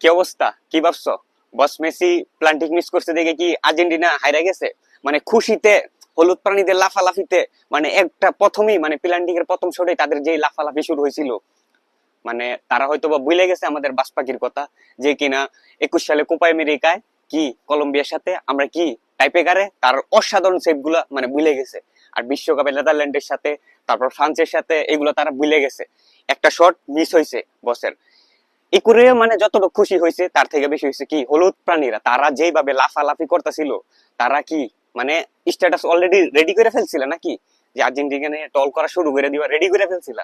কি অবস্থা? কি ভাবছ? বস মেসি প্লান্টিক মিস করছে দেখে কি আর্জেন্টিনা হাইরা গেছে? মানে খুশিতে, হলুদ প্রাণীদের লাফালাফিতে মানে একটা প্রথমেই মানে প্লান্টিকের প্রথম শোটেই তাদের যে লাফালাফি শুরু হয়েছিল। মানে তারা হয়তো বা ভুলে গেছে আমাদের বাস পাখির কথা, যে কিনা একুশ সালে কোপা আমেরিকায় কি কলম্বিয়ার সাথে আমরা কি টাইপেকারে তার অসাধারণ সেভগুলা মানে ভুলে গেছে। আর বিশ্বকাপে নেদারল্যান্ডের সাথে, তারপর ফ্রান্সের সাথে, এগুলো তারা ভুলে গেছে। একটা শট মিস হয়েছে বসের এই করে মানে যতটুকু খুশি হয়েছে, তার থেকে বেশি হয়েছে কি? হলুদ প্রাণীরা, তারা যেভাবে লাফালাফি করতেছিল, তারা কি মানে স্ট্যাটাস অলরেডি রেডি করে ফেলছিল নাকি? যে আর্জেন্টিনা টল করা শুরু করে দিবা রেডি করে ফেলছিল।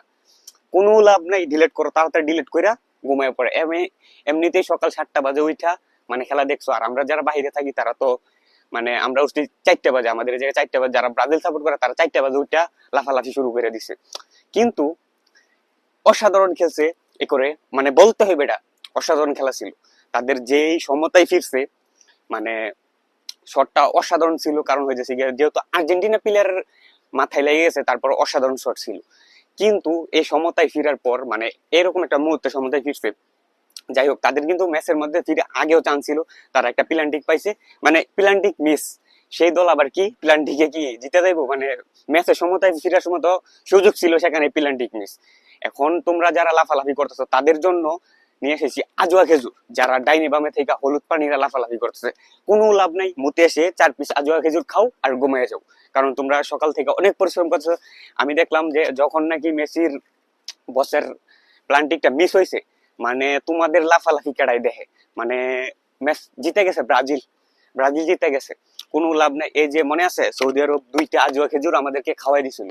কোনো লাভ নাই ডিলিট করো, তাড়াতাড়ি ডিলিট করে ঘুমায় পড়ে। এমনি, এমনিতেই সকাল সাতটা বাজে উঠা মানে খেলা দেখছ। আর আমরা যারা বাইরে থাকি, তারা তো মানে আমরা উঠছি চারটে বাজে। আমাদের জায়গায় চারটে বাজে, যারা ব্রাজিল সাপোর্ট করে, তারা চারটে বাজে উঠা লাফালাফি শুরু করে দিছে। কিন্তু অসাধারণ খেলছে এ করে মানে বলতে হবে এটা, অসাধারণ খেলা ছিল। তাদের যেই সমতায় ফিরছে মানে শটটা অসাধারণ ছিল, কারণ হয়েছে গিয়ে যেহেতু আর্জেন্টিনা প্লেয়ারের মাথায় লেগে গেছে, তারপর অসাধারণ শট ছিল। কিন্তু এই সমতায় ফিরার পর মানে এরকম একটা মুহূর্তে সমতায় ফিরছে, যাই হোক, তাদের কিন্তু ম্যাচের মধ্যে ফিরে আগেও চান্স ছিল, তারা একটা প্লান্টিক পাইছে মানে প্লান্টিক মিস সেই দল আবার কি প্লান্টিকে কি জিতে যাইবো? মানে ম্যাচের সমতায় ফিরার সময় তো সুযোগ ছিল সেখানে প্লান্টিক মিস এখন তোমরা যারা লাফালাফি করতেছো, তাদের জন্য নিয়ে এসেছি আজোয়া খেজুর। যারা ডাইনি বামে থেকে হলুদ পানিরা লাফালাফি করতেছে, কোনো লাভ নাই। মুতে এসে চার পিস আজোয়া খেজুর খাও আর ঘুমিয়ে যাও। কারণ তোমরা সকাল থেকে অনেক পরিশ্রম করছ আমি দেখলাম যে যখন নাকি মেসির বসের প্লান্টিকটা মিস হয়েছে মানে তোমাদের লাফালাফি কেড়াই দেখে। মানে ম্যাচ জিতে গেছে ব্রাজিল। ব্রাজিল জিতে গেছে। কোনো লাভ নাই। এই যে মনে আছে, সৌদি আরব দুইটা আজুয়া খেজুর আমাদেরকে খাওয়াই দিছিল।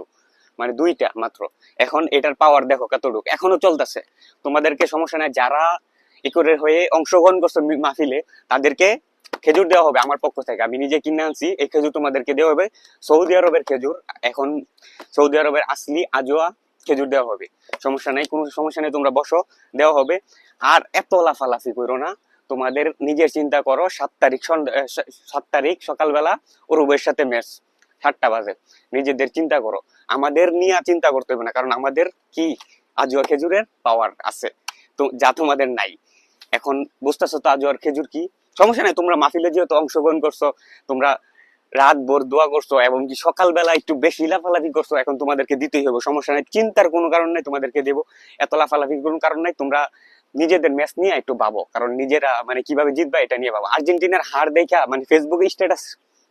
মানে দুইটা মাত্র। এখন এটার পাওয়ার দেখো কতটুকু। এখনও চলতেছে। তোমাদেরকে সমস্যা নাই, যারা ইকোরের হয়ে অংশগ্রহণ করছ মাহফিলে, তাদেরকে খেজুর দেওয়া হবে আমার পক্ষ থেকে। আমি নিজে কিনে আনছি, এই খেজুর তোমাদেরকে দেওয়া হবে। সৌদি আরবের খেজুর, এখন সৌদি আরবের আসলি আজোয়া খেজুর দেওয়া হবে। সমস্যা নাই, কোনো সমস্যা নেই, তোমরা বসো, দেওয়া হবে। আর এত লাফালাফি করো না, তোমাদের নিজের চিন্তা করো, সাত তারিখ সন্ধ্যা- সাত তারিখ সকালবেলা ওরুবের সাথে ম্যাচ সাতটা বাজে। নিজেদের চিন্তা করো। আমাদের নিয়ে চিন্তা করতে হবে না, কারণ আমাদের কি? আজুয়া খেজুরের পাওয়ার আছে। তো যা তোমাদের নাই। এখন বুঝতেছো তো আজুয়ার খেজুর কি? সমস্যা নাই, তোমরা মাহফিলে যেহেতু অংশগ্রহণ করছ, তোমরা রাত ভোর দোয়া করছ, এবং কি সকালবেলা একটু বেশি লাফালাফি করছ, এখন তোমাদেরকে দিতেই হবে। সমস্যা নাই, চিন্তার কোনো কারণ নাই, তোমাদেরকে দেবো। এত লাফালাফির কোনো কারণ নাই, তোমরা নিজেদের ম্যাচ নিয়ে একটু ভাবো। কারণ নিজেরা মানে কীভাবে জিতবা, এটা নিয়ে ভাবো। আর্জেন্টিনার হার দেখা মানে ফেসবুকে স্ট্যাটাস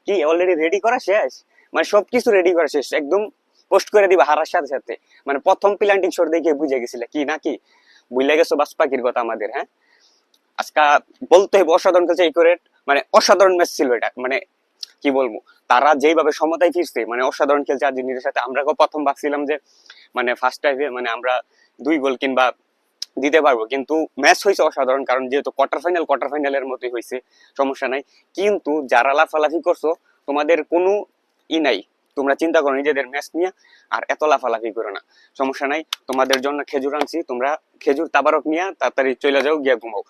কি? অলরেডি রেডি করা শেষ? মানে সবকিছু রেডি করা শেষ, একদম পোস্ট করে দিবা হারার সাথে সাথে। মানে প্রথম প্লান্টিং শট দেখে বুঝে গেছিলে, কি নাকি বুঝলে গেছো বাস পাখির কথা আমাদের হ্যাঁ? আজকা বলতে হবে অসাধারণ খেলছে এই করে মানে অসাধারণ ম্যাচ ছিল এটা মানে কি বলব? তারা যেইভাবে সমতায় ফিরছে মানে অসাধারণ খেলছে আর্জেন্টিনার সাথে। আমরা প্রথম ভাবছিলাম যে মানে ফার্স্ট টাইমে মানে আমরা দুই গোল কিংবা দিতে পারব। কিন্তু ম্যাচ হয়েছে অসাধারণ, কারণ যেহেতু কোয়ার্টার ফাইনাল কোয়ার্টার ফাইনালের মতোই হয়েছে সমস্যা নাই। কিন্তু যারা লাফালাফি করছ, তোমাদের কোনো ই নাই। তোমরা চিন্তা করো, নিজেদের ম্যাচ নিয়ে আর এত লাফালাফি করো না। সমস্যা নাই, তোমাদের জন্য খেজুর আনছি, তোমরা খেজুর, তাবারক নিয়ে তাড়াতাড়ি চলে যাও, গিয়ে ঘুমাও।